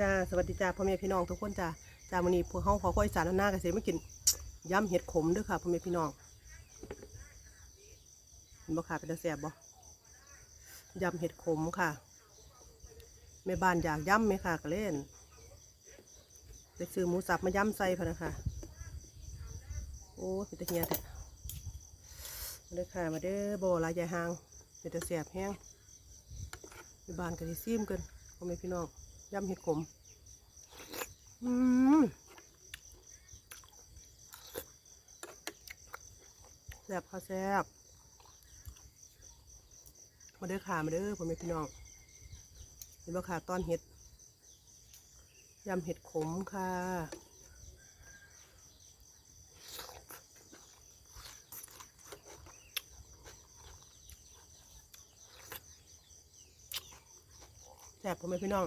จ้าสวัสดีจ้าพ่อแม่พี่น้องทุกคนจ้าจ้าวันนี้พวกเฮาขอข้อยสารหน้าเกษตรมากินยำเห็ดขมด้วยค่ะพ่อแม่พี่น้องเห็นบ่ค่ะเป็นตาแซ่บบ่ยำเห็ดขมค่ะแม่บ้านอยากยำไหมค่ะก็เล่นไปซื้อหมูสับมายำใส่พะนะคะโอ้เป็นตาเฮียแท้มาเด้อค่ะมาเด้อบ่หลายใหญ่หางเป็นตาแซ่บแห้งแม่บ้านก็สิซิมกันพ่อแม่พี่น้อง ยำเห็ดขม อืมแซ่บค่ะแซ่บมาเด้อขามาเด้อพ่อแม่พี่น้องเห็นบ่ขาตอนเห็ดยำเห็ดขมค่ะแซ่บพ่อแม่พี่น้อง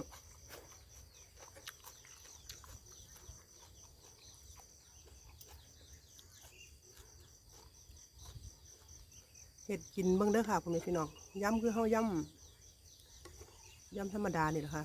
เห็ดกินเบิ่งเด้อค่ะคุณพี่น้องยำคือเฮายำยำธรรมดานี่แหละค่ะ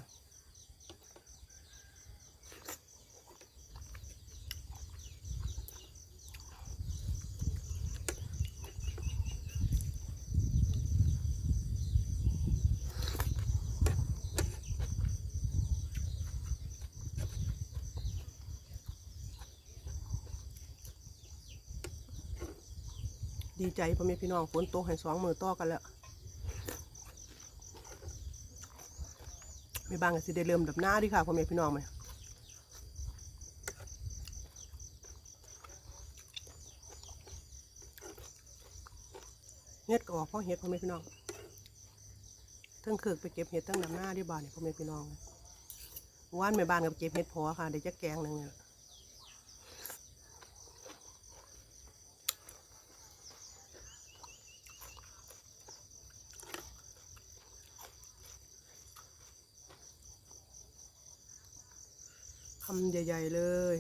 ดีใจพ่อแม่พี่น้องฝนตกให้สองมือต่อกันแล้วไม่บางก็สิได้เริ่มดับหน้าดิค่ะพ่อแม่พี่น้องไหมเฮ็ดก็ออกเพราะเฮ็ดพ่อแม่พี่น้องทั้งเคือกไปเก็บเห็ดทั้งดับหน้าที่บ้านนี่ยพ่อแม่พี่น้องว่านแม่บ้านกับเก็บเห็ดพอค่ะเดี๋ยวจะแกงหนึ่งเนี่ย คำใหญ่ ๆ เลย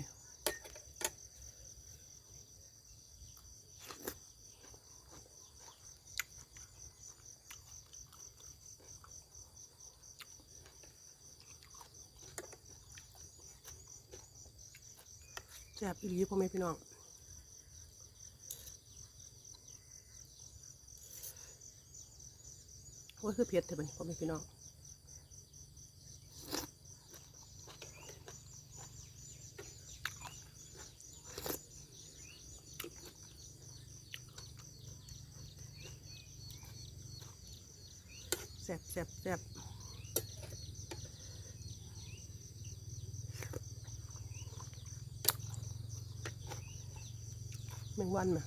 แซ่บอีหลีพ่อแม่พี่น้องว่าคือเผ็ดเถอะบันพ่อแม่พี่น้อง แซ่บแซ่บแซ่บแมงวันน่ะ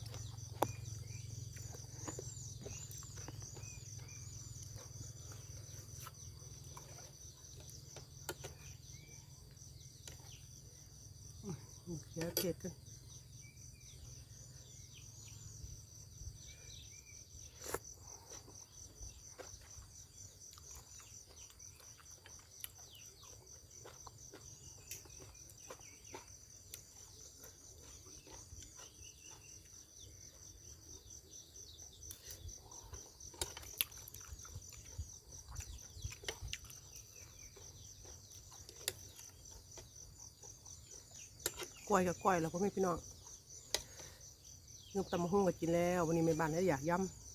เดี๋ยวเกล็ดกัน กล้วยกับกล้วยแล้วพ่อแม่พี่น้องยกตำมะฮุ่งก็กินแล้ว วันนี้แม่บ้านแล้วอยากย้ำ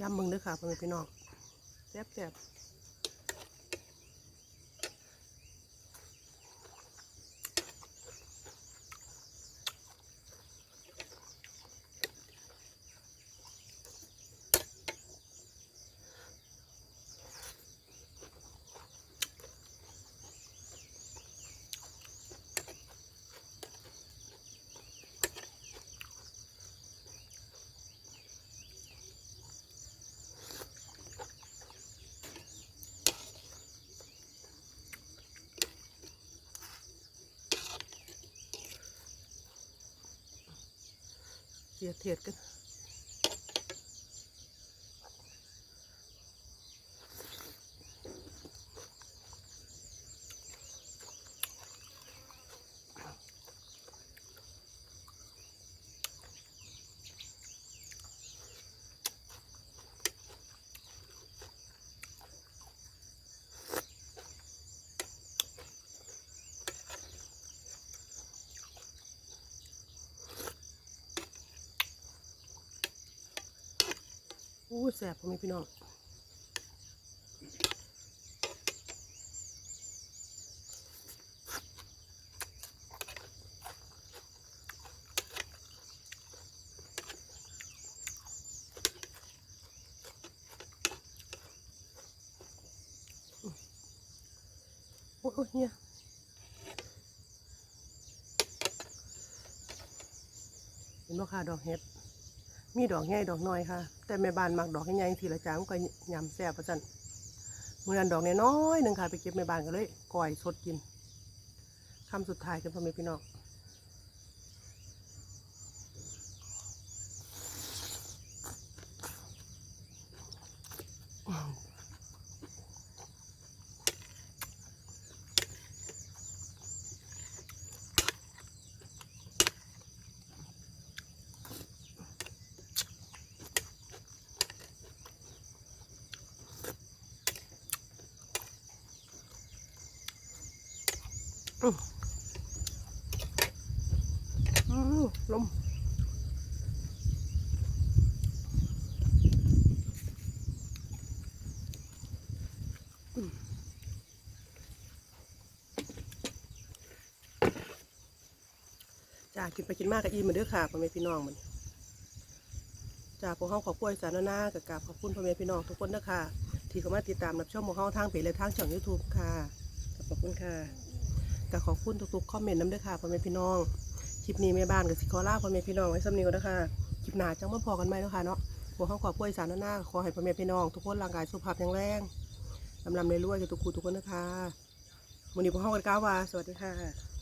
ย้ำมึงด้วยค่ะพ่อแม่พี่น้องแซ่บแเสียดเทียดกัน อู้แสบพ่อแม่พี่น้องโอ้ยเนี่ยเห็นบ่ค่ะดอกเห็ด มีดอกใหญ่ดอกน้อยค่ะ แต่แม่บ้านมักดอกใหญ่ๆทีละจานมันก็ยำแซ่บประจันมื่อนันดอกน้อยๆหนึ่งค่ะ ไปเก็บแม่บ้านกันเลยก่อยสดกินคำสุดท้ายกันพ่อแม่พี่น้อง ลมจ้ากินไปกินมากกับอีมือนเด้อค่ะพ่อแม่พี่น้องมันจ้าพวกเขาขอบคุณสารนากับกาบขอบคุณพ่อแม่พี่น้องทุกคนนะคะที่เข้ามาติดตามรับชมของเขาทางเพจและทางช่องยูทูบค่ะขอบคุณค่ะกับขอบคุณทุกๆคอมเมนต์น้ำเด้อค่ะพ่อแม่พี่น้อง คลิปนี้แม่บ้านกับสิคอล่าพ่อแม่พี่น้องไว้สำนีก่อนะคะคลิปหน้าจังมาพอกันไหมเนาะคะเนาะพวกเขาขอบป่วยสารหน้าขอให้พ่อแม่พี่น้อง ทุกคนร่างกายสุขภาพแข็งแรงลำลำเลยรวยๆกับทุกคู่ทุกคนนะคะวันนี้พวกเขากันก้าวว่าสวัสดีค่ะ